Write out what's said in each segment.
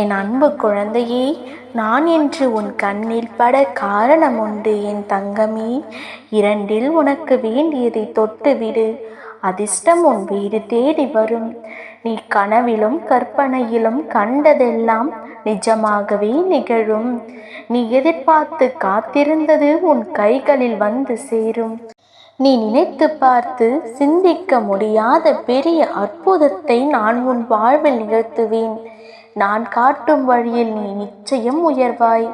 என் அன்பு குழந்தையே நான் என்று உன் கண்ணில் பட காரணம் உண்டு என் தங்கமே. இரண்டில் உனக்கு வேண்டியதை தொட்டுவிடு. அதிர்ஷ்டம் உன் வீடு தேடி வரும். நீ கனவிலும் கற்பனையிலும் கண்டதெல்லாம் நிஜமாகவே நிகழும். நீ எதிர்பார்த்து காத்திருந்தது உன் கைகளில் வந்து சேரும். நீ நினைத்து பார்த்து சிந்திக்க முடியாத பெரிய அற்புதத்தை நான் உன் வாழ்வில் நிகழ்த்துவேன். நான் காட்டும் வழியில் நீ நிச்சயம் உயர்வாய்.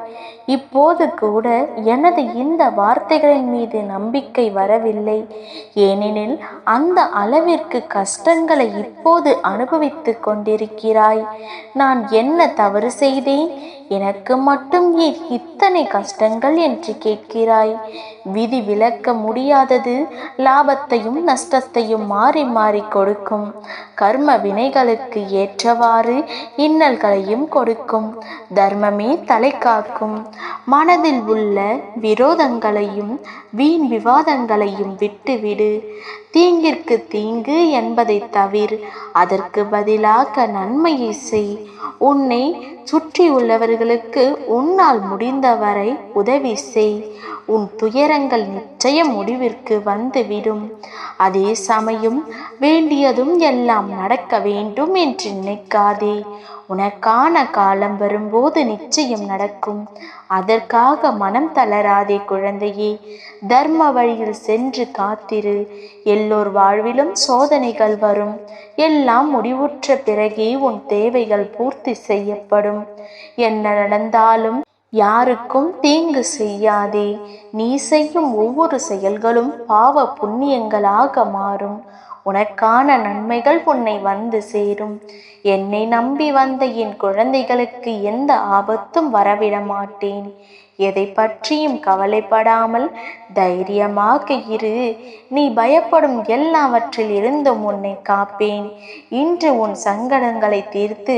இப்போது கூட எனது இந்த வார்த்தைகளின் மீது நம்பிக்கை வரவில்லை. ஏனெனில் அந்த அளவிற்கு கஷ்டங்களை இப்போது அனுபவித்து கொண்டிருக்கிறாய். நான் என்ன தவறு செய்தேன்? எனக்கு மட்டும் ஏன் இத்தனை கஷ்டங்கள் என்று கேட்கிறாய்? விதி விலக்க முடியாதது லாபத்தையும் நஷ்டத்தையும் மாறி மாறி கொடுக்கும். கர்ம வினைகளுக்கு ஏற்றவாறு இன்னல்களையும் கொடுக்கும். தர்மமே தலை காக்கும். மனதில் உள்ள விரோதங்களையும் வீண் விவாதங்களையும் விட்டுவிடு. தீங்கிற்கு தீங்கு என்பதை தவிர அதற்கு பதிலாக நன்மையை செய். உன்னை அவர்களுக்கு உன்னால் முடிந்தவரை உதவி செய். உன் துயரங்கள் நிச்சய முடிவிற்கு வந்துவிடும். அதே சமயம் வேண்டியதும் எல்லாம் நடக்க வேண்டும் என்று நினைக்காதே. உனக்கான காலம் வரும்போது நிச்சயம் நடக்கும். அதற்காக மனம் தளராதே குழந்தையே. தர்ம வழியில் சென்று காத்திரு. எல்லோர் வாழ்விலும் சோதனைகள் வரும். எல்லாம் முடிவுற்ற பிறகே உன் தேவைகள் பூர்த்தி செய்யப்படும். என்ன நடந்தாலும் யாருக்கும் தீங்கு செய்யாதே. நீ செய்யும் ஒவ்வொரு செயல்களும் பாவ புண்ணியங்களாக மாறும். உனக்கான நன்மைகள் உன்னை வந்து சேரும். என்னை நம்பி வந்த என் குழந்தைகளுக்கு எந்த ஆபத்தும் வரவிட மாட்டேன் எதை பற்றியும் கவலைப்படாமல் தைரியமாக இரு. நீ பயப்படும் எல்லாவற்றில் இருந்தும் உன்னை காப்பேன். இன்று உன் சங்கடங்களை தீர்த்து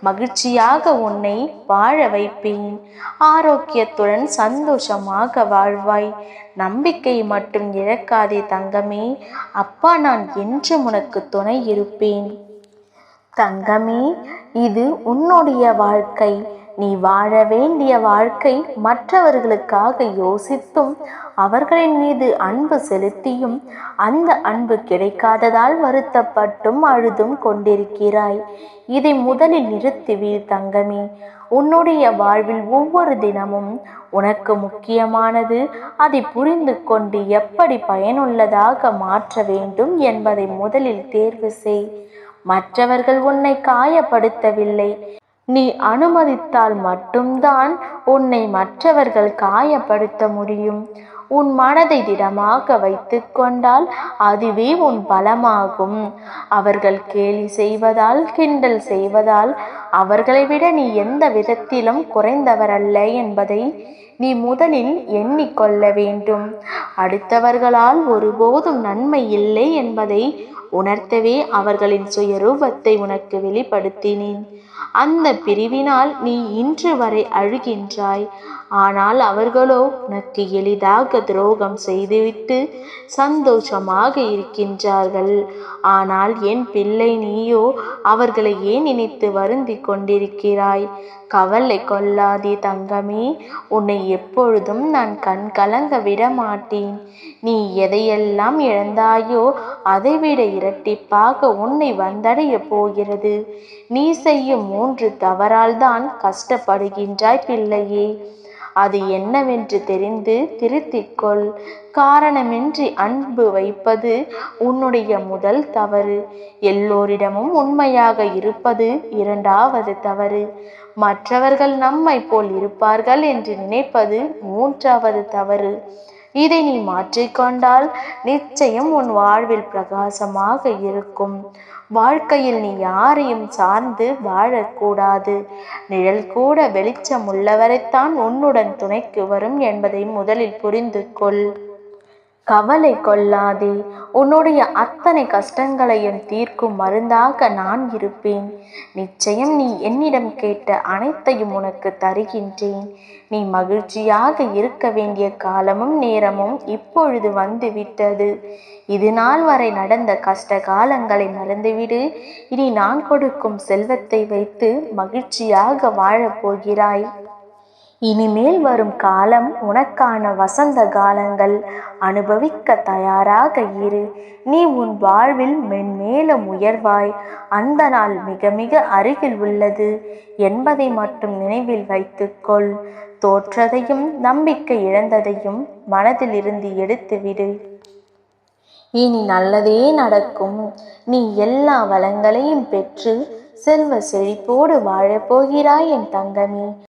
மகிழ்ச்சியாக உன்னை வாழ வைப்பேன். ஆரோக்கியத்துடன் சந்தோஷமாக வாழ்வாய். நம்பிக்கை மட்டும் இழக்காதே தங்கமே. அப்பா நான் என்றும் உனக்கு துணை இருப்பேன். தங்கமே இது உன்னுடைய வாழ்க்கை. நீ வாழ வேண்டிய வாழ்க்கை மற்றவர்களுக்காக யோசித்தும் அவர்களின் மீது அன்பு செலுத்தியும் அந்த அன்பு கிடைக்காததால் வருத்தப்பட்டும் அழுதும் கொண்டிருக்கிறாய். இதை முதலில் நிறுத்திவீர் தங்கமே. உன்னுடைய வாழ்வில் ஒவ்வொரு தினமும் உனக்கு முக்கியமானது அதை புரிந்து கொண்டு எப்படி பயனுள்ளதாக மாற்ற வேண்டும் என்பதை முதலில் தேர்வு செய். மற்றவர்கள் உன்னை காயப்படுத்தவில்லை. நீ அனுமதித்தால் மட்டும்தான் உன்னை மற்றவர்கள் காயப்படுத்த முடியும். உன் மனதை திடமாக வைத்து கொண்டால் அதுவே உன் பலமாகும். அவர்கள் கேலி செய்வதால் கிண்டல் செய்வதால் அவர்களை விட நீ எந்த விதத்திலும் குறைந்தவரல்ல என்பதை நீ முதலில் எண்ணிக்கொள்ள வேண்டும். அடுத்தவர்களால் ஒருபோதும் நன்மை இல்லை என்பதை உணர்த்தவே அவர்களின் சுயரூபத்தை உனக்கு வெளிப்படுத்தினேன். அந்த பிரிவினால் நீ இன்று வரை அழுகின்றாய். ஆனால் அவர்களோ உனக்கு எளிதாக துரோகம் செய்துவிட்டு சந்தோஷமாக இருக்கின்றார்கள். ஆனால் என் பிள்ளை நீயோ அவர்களை ஏன் நினைத்து வருந்தி கொண்டிருக்கிறாய்? கவலை கொள்ளாதே தங்கமே உன்னை எப்பொழுதும் நான் கண் கலங்க விட மாட்டேன் நீ எதையெல்லாம் இழந்தாயோ அதைவிட இரட்டிப்பாக உன்னை வந்தடைய போகிறது. நீ செய்யும் மூன்று தவறால் தான் கஷ்டப்படுகின்றாய் பிள்ளையே. அது என்னவென்று தெரிந்து திருத்திக்கொள் காரணமின்றி அன்பு வைப்பது உன்னுடைய முதல் தவறு. எல்லோரிடமும் உண்மையாக இருப்பது இரண்டாவது தவறு. மற்றவர்கள் நம்மை போல் இருப்பார்கள் என்று நினைப்பது மூன்றாவது தவறு. இதை நீ மாற்றிக்கொண்டால் நிச்சயம் உன் வாழ்வில் பிரகாசமாக இருக்கும். வாழ்க்கையில் நீ யாரையும் சார்ந்து வாழக்கூடாது. நிழல் கூட வெளிச்சம் உள்ளவரைத்தான் உன்னுடன் துணைக்கு வரும் என்பதை முதலில் புரிந்து கொள். கவலை கொள்ளாதே. உன்னுடைய அத்தனை கஷ்டங்களையும் தீர்க்கும் மருந்தாக நான் இருப்பேன். நிச்சயம் நீ என்னிடம் கேட்ட அனைத்தையும் உனக்கு தருகின்றேன். நீ மகிழ்ச்சியாக இருக்க வேண்டிய காலமும் நேரமும் இப்பொழுது வந்துவிட்டது. இது நாள் வரை நடந்த கஷ்ட காலங்களை மறந்துவிடு. இனி நான் கொடுக்கும் செல்வத்தை வைத்து மகிழ்ச்சியாக வாழப் போகிறாய். இனிமேல் வரும் காலம் உனக்கான வசந்த காலங்கள். அனுபவிக்க தயாராக இரு. நீ உன் வாழ்வில் மென்மேலும் உயர்வாய். அந்த நாள் மிக மிக அருகில் உள்ளது. என்பதை மட்டும் நினைவில் வைத்துக்கொள். தோற்றதையும் நம்பிக்கை இழந்ததையும் மனதில் இருந்து எடுத்துவிடு இனி நல்லதே நடக்கும். நீ எல்லா வளங்களையும் பெற்று செல்வ செழிப்போடு வாழப்போகிறாய் என் தங்கமே.